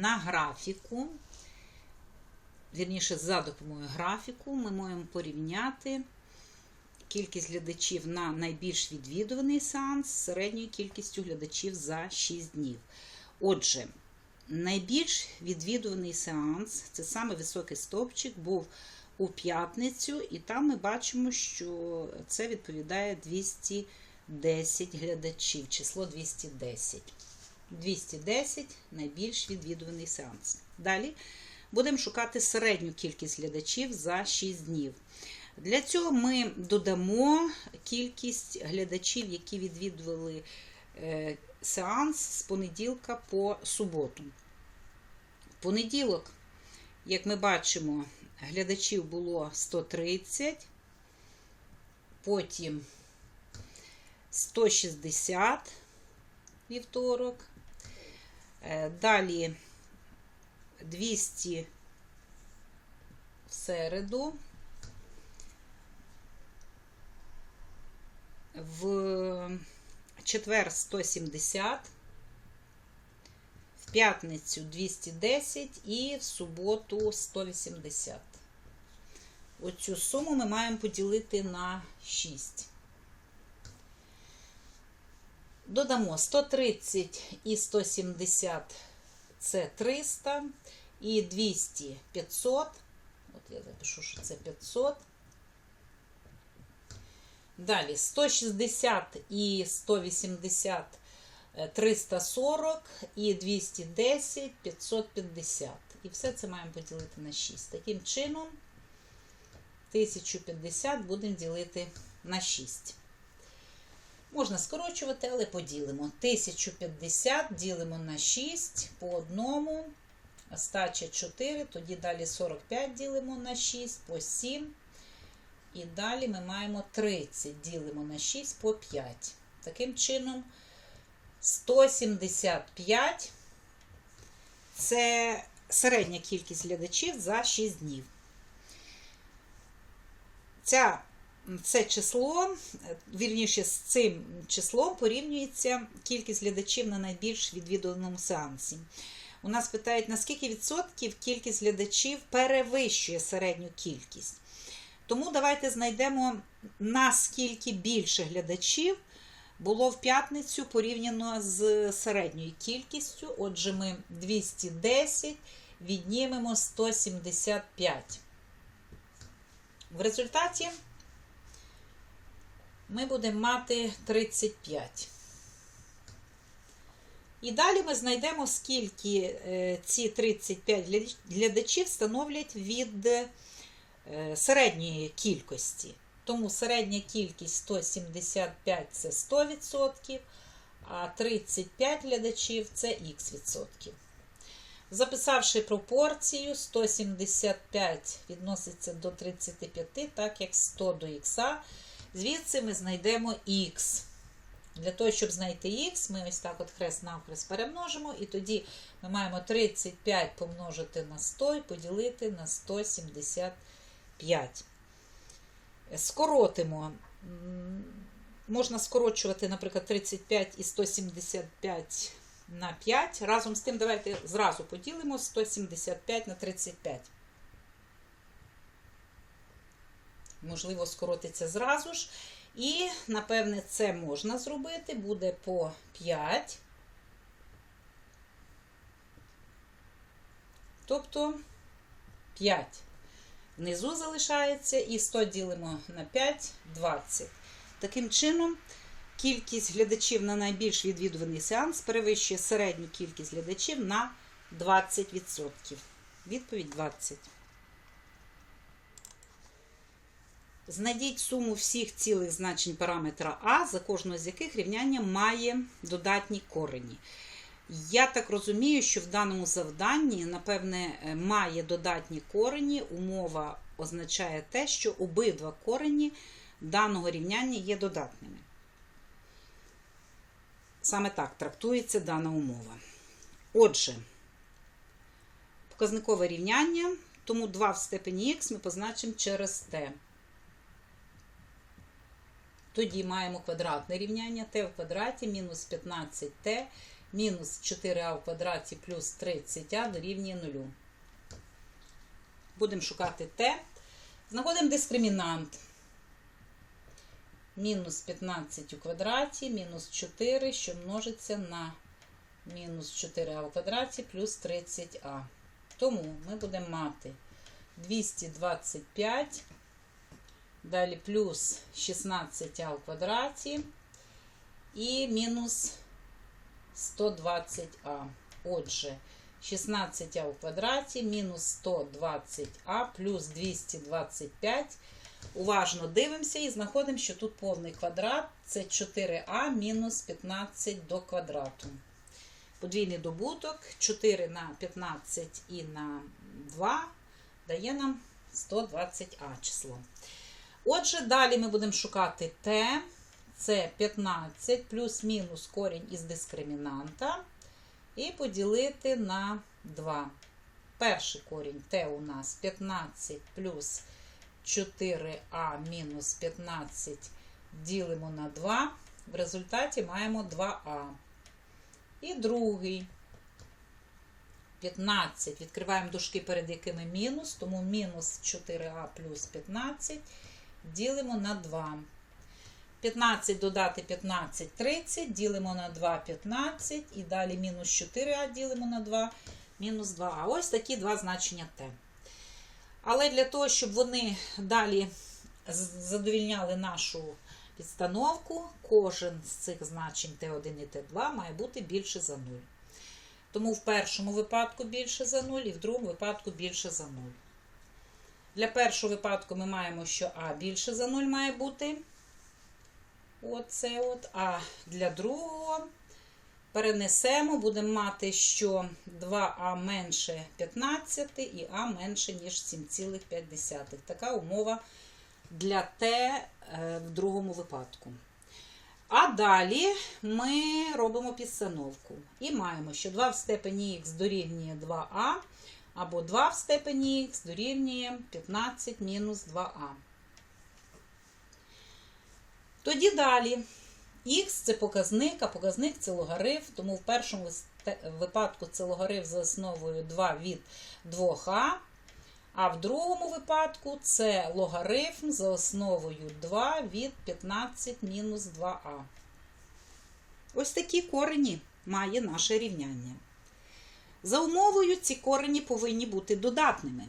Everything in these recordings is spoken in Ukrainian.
на графіку, вірніше, за допомогою графіку, ми можемо порівняти кількість глядачів на найбільш відвідуваний сеанс з середньою кількістю глядачів за 6 днів. Отже, найбільш відвідуваний сеанс, це саме високий стовпчик, був у п'ятницю, і там ми бачимо, що це відповідає 210 глядачів, число 210. 210 найбільш відвідуваний сеанс. Далі будемо шукати середню кількість глядачів за 6 днів. Для цього ми додамо кількість глядачів, які відвідували е, сеанс з понеділка по суботу. В понеділок, як ми бачимо, глядачів було 130, потім 160 вівторок, далі 200 в середу. В четвер 170, в п'ятницю 210 і в суботу 180. Оцю суму ми маємо поділити на 6. Додамо 130 і 170 це 300, і 200 500. От я запишу, що це 500. Далі 160 і 180 340 і 210 550. І все це маємо поділити на 6. Таким чином, 1050 будемо ділити на 6. Можна скорочувати, але поділимо. 1050 ділимо на 6 по одному. Остача 4, тоді далі 45 ділимо на 6 по 7. І далі ми маємо 30 ділимо на 6 по 5. Таким чином, 175 це середня кількість глядачів за 6 днів. Ця, Це число, вірніше, з цим числом порівнюється кількість глядачів на найбільш відвідуваному сеансі. У нас питають, наскільки відсотків кількість глядачів перевищує середню кількість. Тому давайте знайдемо, наскільки більше глядачів було в п'ятницю порівняно з середньою кількістю. Отже, ми 210 віднімемо 175. В результаті ми будемо мати 35. І далі ми знайдемо, скільки е, ці 35 глядачів становлять від Е, середньої кількості. Тому середня кількість 175 це 100%, а 35 глядачів це х відсотків. Записавши пропорцію, 175 відноситься до 35, так як 100 до х. Звідси ми знайдемо х. Для того, щоб знайти х, ми ось так от хрест-навхрест перемножимо, і тоді ми маємо 35 помножити на 100 і поділити на 175. Скоротимо. Можна скорочувати, наприклад, 35 і 175 на 5. Разом з тим, давайте зразу поділимо 175 на 35. Можливо, скоротиться зразу ж. І, напевне, це можна зробити. Буде по 5. Тобто 5. Внизу залишається і 100 ділимо на 5 20. Таким чином, кількість глядачів на найбільш відвідуваний сеанс перевищує середню кількість глядачів на 20%. Відповідь 20. Знайдіть суму всіх цілих значень параметра А, за кожного з яких рівняння має додатні корені. Я так розумію, що в даному завданні, напевне, має додатні корені. Умова означає те, що обидва корені даного рівняння є додатними. Саме так трактується дана умова. Отже, показникове рівняння, тому 2 в степені х ми позначимо через t. Тоді маємо квадратне рівняння t в квадраті мінус 15t мінус 4а в квадраті плюс 30а дорівнює 0. Будемо шукати t. Знаходимо дискримінант. Мінус 15 у квадраті, мінус 4, що множиться на мінус 4а у квадраті плюс 30а. Тому ми будемо мати 225, далі плюс 16а в квадраті і мінус 120а. Отже, 16а у квадраті мінус 120а плюс 225. Уважно дивимося і знаходимо, що тут повний квадрат це 4а мінус 15 до квадрату. Подвійний добуток 4 на 15 і на 2 дає нам 120а число. Отже, далі ми будемо шукати t. Це 15 плюс-мінус корінь із дискримінанта. І поділити на 2. Перший корінь t у нас 15 плюс 4а мінус 15 ділимо на 2. В результаті маємо 2а. І другий 15. Відкриваємо дужки, перед якими мінус, тому мінус 4а плюс 15 ділимо на 2. 15 додати 15 30, ділимо на 2 15, і далі мінус 4а ділимо на 2, мінус 2а. Ось такі два значення t. Але для того, щоб вони далі задовільняли нашу підстановку, кожен з цих значень t1 і t2 має бути більше за 0. Тому в першому випадку більше за 0, і в другому випадку більше за 0. Для першого випадку ми маємо, що А більше за 0 має бути. Оце от. А для другого перенесемо, будемо мати, що 2а менше 15 і А менше, ніж 7,5. Така умова для Т в другому випадку. А далі ми робимо підстановку. І маємо, що 2 в степені х дорівнює 2а, або 2 в степені х дорівнює 15 мінус 2а. Тоді далі. Х це показник, а показник це логарифм, тому в першому випадку це логарифм за основою 2 від 2а, а в другому випадку це логарифм за основою 2 від 15 мінус 2а. Ось такі корені має наше рівняння. За умовою, ці корені повинні бути додатними.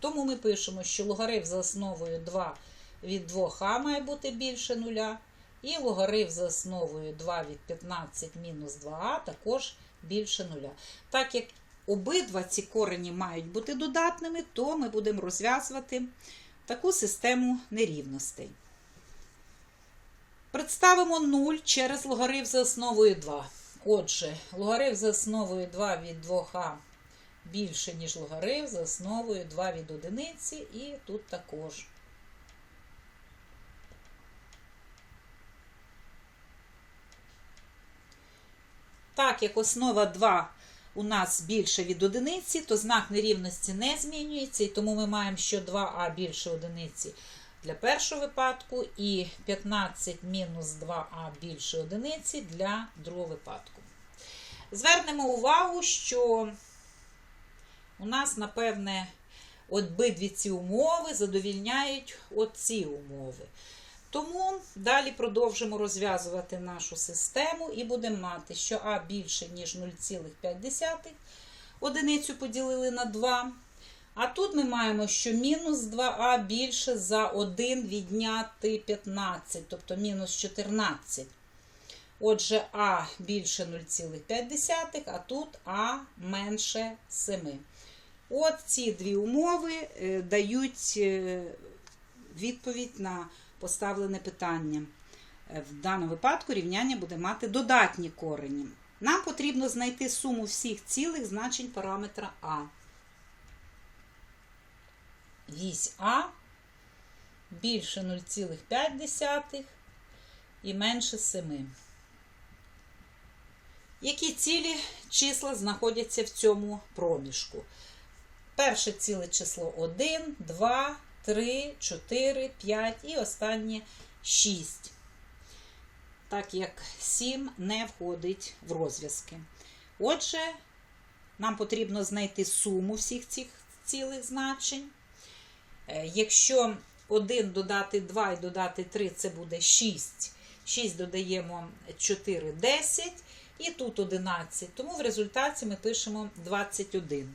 Тому ми пишемо, що логарифм за основою 2 від 2а має бути більше нуля. І логарифм за основою 2 від 15 мінус 2а також більше нуля. Так як обидва ці корені мають бути додатними, то ми будемо розв'язувати таку систему нерівностей. Представимо 0 через логарифм за основою 2. Отже, логарифм за основою 2 від 2а більше, ніж логарифм за основою 2 від 1, і тут також. Так як основа 2 у нас більше від одиниці, то знак нерівності не змінюється, і тому ми маємо, що 2а більше одиниці для першого випадку, і 15 мінус 2а більше одиниці для другого випадку. Звернемо увагу, що у нас, напевне, обидві ці умови задовільняють оці умови. Тому далі продовжимо розв'язувати нашу систему і будемо мати, що А більше, ніж 0,5. Одиницю поділили на 2. А тут ми маємо, що мінус 2а більше за 1 відняти 15, тобто мінус 14. Отже, А більше 0,5, а тут А менше 7. От ці дві умови е, дають е, відповідь на поставлене питання. Е, в даному випадку рівняння буде мати додатні корені. Нам потрібно знайти суму всіх цілих значень параметра А. Вісь А більше 0,5 і менше 7. Які цілі числа знаходяться в цьому проміжку? Перше ціле число 1, 2, 3, 4, 5 і останнє 6. так як 7 не входить в розв'язки. Отже, нам потрібно знайти суму всіх цих цілих значень. Е, Якщо 1 додати 2 і додати 3, це буде 6. 6 додаємо 4, 10. І тут 11. Тому в результаті ми пишемо 21.